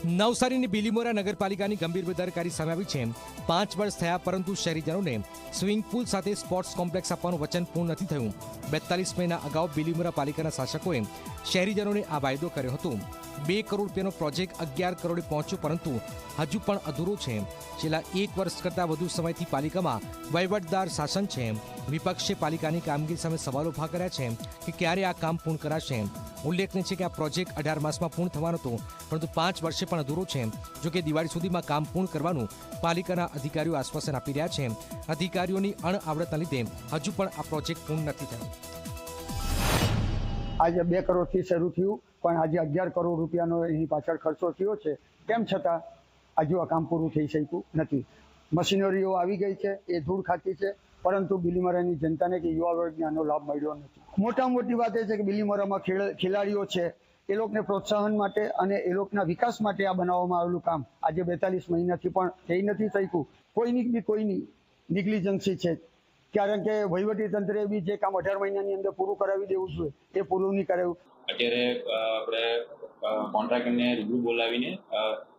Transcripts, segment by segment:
નવસારીની બિલીમોરા નગરપાલિકાની ગંભીર બેદરકારી સામે છે. પાંચ વર્ષ થયા, પરંતુ શહેરીજનોને સ્વિમિંગ પુલ સાથે સ્પોર્ટ્સ કોમ્પ્લેક્સ આપવાનું વચન પૂર્ણ નથી થયું. બેતાલીસ મહિના અગાઉ બિલીમોરા પાલિકાના શાસકોએ શહેરીજનોને આ વાયદો કર્યો હતો. બે કરોડ રૂપિયાનો પ્રોજેક્ટ અગિયાર કરોડે પહોંચ્યો, પરંતુ હજુ પણ અધૂરો છે. છેલ્લા એક વર્ષ કરતાં વધુ સમયથી પાલિકામાં વહીવટદાર શાસન છે. વિપક્ષે પાલિકાની કામગીરી સામે સવાલો ઊભા કર્યા છે કે ક્યારે આ કામ પૂર્ણ કરાશે. ઉલ્લેખનીય છે કે આ પ્રોજેક્ટ અઢાર માસમાં પૂર્ણ થવાનો હતો, પરંતુ પાંચ વર્ષે પણ અધૂરો છે જો કે દિવાળી સુધીમાં કામ પૂર્ણ કરવાનું પાલિકાના અધિકારીઓ આશ્વાસન આપી રહ્યા છે અધિકારીઓની અણઆવડતના લીધે હજુ પણ આ પ્રોજેક્ટ પૂર્ણ નથી થયો. આજે બે કરોડથી શરૂ થયું, પણ આજે અગિયાર કરોડ રૂપિયાનો એની પાછળ ખર્ચો થયો છે. તેમ છતાં હજુ આ કામ પૂરું થઈ શક્યું નથી. મશીનરીઓ આવી ગઈ છે, એ ધૂળ ખાતી છે, પરંતુ બિલીમરાની જનતાને કે યુવા વર્ગને આનો લાભ મળ્યો નથી. મોટા મોટી વાત એ છે કે બિલીમોરામાં ખેલાડીઓ છે, એ લોકોને પ્રોત્સાહન માટે અને એ લોકોના વિકાસ માટે આ બનાવવામાં આવેલું કામ. આજે બેતાલીસ મહિનાથી પણ થઈ નથી શક્યું. કોઈની બી કોઈની નિગ્લિજન્સી છે. કારણ કે વહીવટી તંત્રે બી જે કામ અઢાર મહિનાની અંદર પૂરું કરાવી દેવું જોઈએ, એ પૂરું નહીં કરાવ્યું અત્યારે આપણે કોન્ટ્રાક્ટરને રૂબરૂ બોલાવીને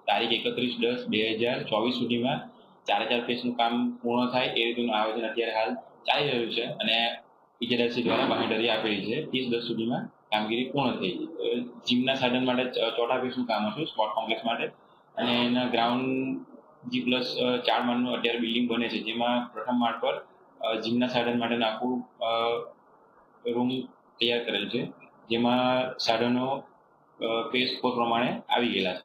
તારીખ એકત્રીસ દસ બે હજાર ચોવીસ સુધીમાં ચાર હજાર પેસનું કામ પૂર્ણ થાય, એ રીતનું આયોજન અત્યારે હાલ ચાલી રહ્યું છે. અને ઇજેદારસી દ્વારા બાહેંધરી આપેલી છે. ત્રીસ દસ સુધીમાં કામગીરી પૂર્ણ થઈ જીમના સાધન માટે ચોટા ફેસનું કામ હશે સ્પોર્ટ કોમ્પ્લેક્સ માટે. અને એના ગ્રાઉન્ડ જી પ્લસ ચાર માળનું અત્યારે બિલ્ડિંગ બને છે, જેમાં પ્રથમ માળ પર જીમના સાધન માટેનું આખું રૂમ તૈયાર કરેલ છે, જેમાં સાધનો ફેસ પ્રમાણે આવી ગયેલા છે.